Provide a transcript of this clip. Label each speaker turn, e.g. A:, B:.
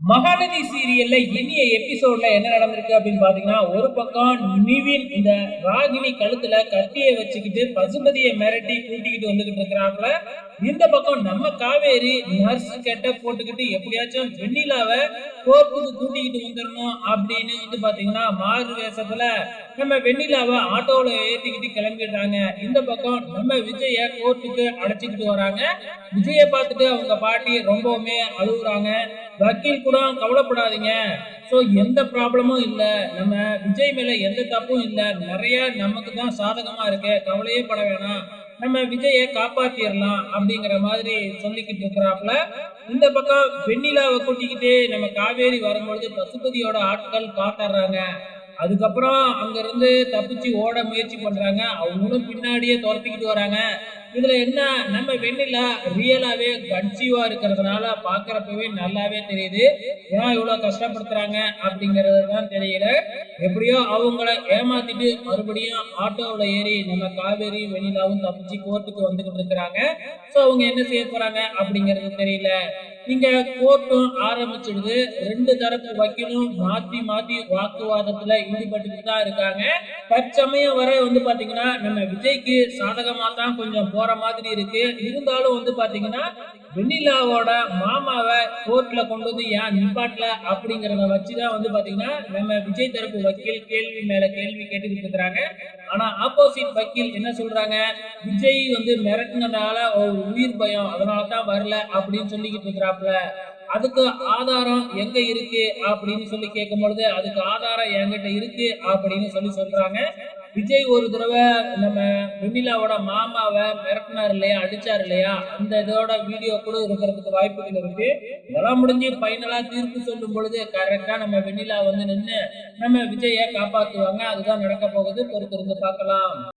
A: மகாநதி சீரியல்ல இனிய எபிசோட்ல என்ன நடந்திருக்கு அப்படின்னு பாத்தீங்கன்னா ஒரு பக்கம் நிவின் இந்த ராகினி கழுத்துல கத்தியை வச்சுக்கிட்டு பசுபதியை மிரட்டி கூட்டிக்கிட்டு வந்துகிட்டு இருக்கிறாங்கள இந்த பக்கம் நம்ம காவேரி நர்ஸ் கெட்ட போட்டுக்கிட்டு எப்படியாச்சும் வெண்ணிலாவை கோர்ட்டுக்கு கூட்டிக்கிட்டு வந்துடணும் அப்படின்னு வந்து பாத்தீங்கன்னா மாறு வேஷத்துல நம்ம வெண்ணிலாவை ஆட்டோல ஏத்திக்கிட்டு கிளம்பிடுறாங்க. இந்த பக்கம் நம்ம விஜய கோர்ட்டுக்கு அழைச்சிக்கிட்டு வராங்க. விஜய பார்த்துட்டு அவங்க பாட்டி ரொம்பவுமே அழுகுறாங்க. வக்கீல் கூட கவலைப்படாதீங்க. ஸோ எந்த ப்ராப்ளமும் இல்லை. நம்ம விஜய் மேல எந்த தப்பும் இல்லை. நிறைய நமக்கு தான் சாதகமா இருக்கு. கவலையே பட வேணாம். நம்ம விஜயை காப்பாத்திடலாம் அப்படிங்கிற மாதிரி சொல்லிக்கிட்டு இருக்கிறாப்புல இந்த பக்கம் வெண்ணிலாவை கூட்டிக்கிட்டு நம்ம காவேரி வரும்பொழுது பசுபதியோட ஆட்கள் காட்டாடுறாங்க அதுக்கப்புறம் அங்கிருந்து தப்பிச்சு ஓட முயற்சி பண்றாங்க. அவங்களும் பின்னாடியே துரத்திக்கிட்டு வராங்க. இதுல என்ன? நம்ம வெண்ணிலா ரியலாவே கன்சீவா இருக்கிறதுனால பாக்குறப்பவே நல்லாவே தெரியுது. ஏன் இவ்வளவு கஷ்டப்படுத்துறாங்க அப்படிங்கறது தான் தெரியல. எப்படியோ அவங்கள ஏமாத்திட்டு மறுபடியும் ஆட்டோவில் ஏறி நம்ம காவேரி வெண்ணிலாவும் தப்பிச்சு கோர்ட்டுக்கு வந்துகிட்டு இருக்கிறாங்க. ஸோ அவங்க என்ன செய்ய போறாங்க அப்படிங்கிறது தெரியல. இங்க கோர்ட்டும் ஆரம்பிச்சிடுது. ரெண்டு தரப்பு வக்கீலும் மாத்தி மாத்தி வாக்குவாதத்துல ஈடுபட்டுட்டு தான் இருக்காங்க. தற்சமயம் வரை வந்து பாத்தீங்கன்னா நம்ம விஜய்க்கு சாதகமா தான் கொஞ்சம் போற மாதிரி இருக்கு. இருந்தாலும் வந்து பாத்தீங்கன்னா வெண்ணிலாவோட மாமாவை கோர்ட்ல கொண்டு வந்து ஏன் நிப்பாட்டல அப்படிங்கறத வச்சுதான் வந்து பாத்தீங்கன்னா நம்ம விஜய் தரப்பு வக்கீல் கேள்வி மேல கேள்வி கேட்டுக்கிட்டு இருக்கிறாங்க. ஆனா ஆப்போசிட் வக்கீல் என்ன சொல்றாங்க? விஜய் வந்து மிரட்டினதால ஒரு உயிர் பயம் அதனாலதான் வரல அப்படின்னு சொல்லிக்கிட்டு இருக்கிறாங்க இருக்கிறாப்புல அதுக்கு ஆதாரம் எங்க இருக்கு அப்படின்னு சொல்லி கேட்கும் பொழுது அதுக்கு ஆதாரம் என்கிட்ட இருக்கு அப்படின்னு சொல்லி சொல்றாங்க. விஜய் ஒரு தடவை நம்ம வெண்ணிலாவோட மாமாவை மிரட்டினார் இல்லையா அடிச்சார் இல்லையா அந்த இதோட வீடியோ கூட இருக்கிறதுக்கு வாய்ப்புகள் இருக்கு. இதெல்லாம் முடிஞ்சு ஃபைனலா தீர்ப்பு சொல்லும் பொழுது கரெக்டா நம்ம வெண்ணிலா வந்து நின்று நம்ம விஜயை காப்பாத்துவாங்க. அதுதான் நடக்க போகுது. பொறுத்திருந்து பார்க்கலாம்.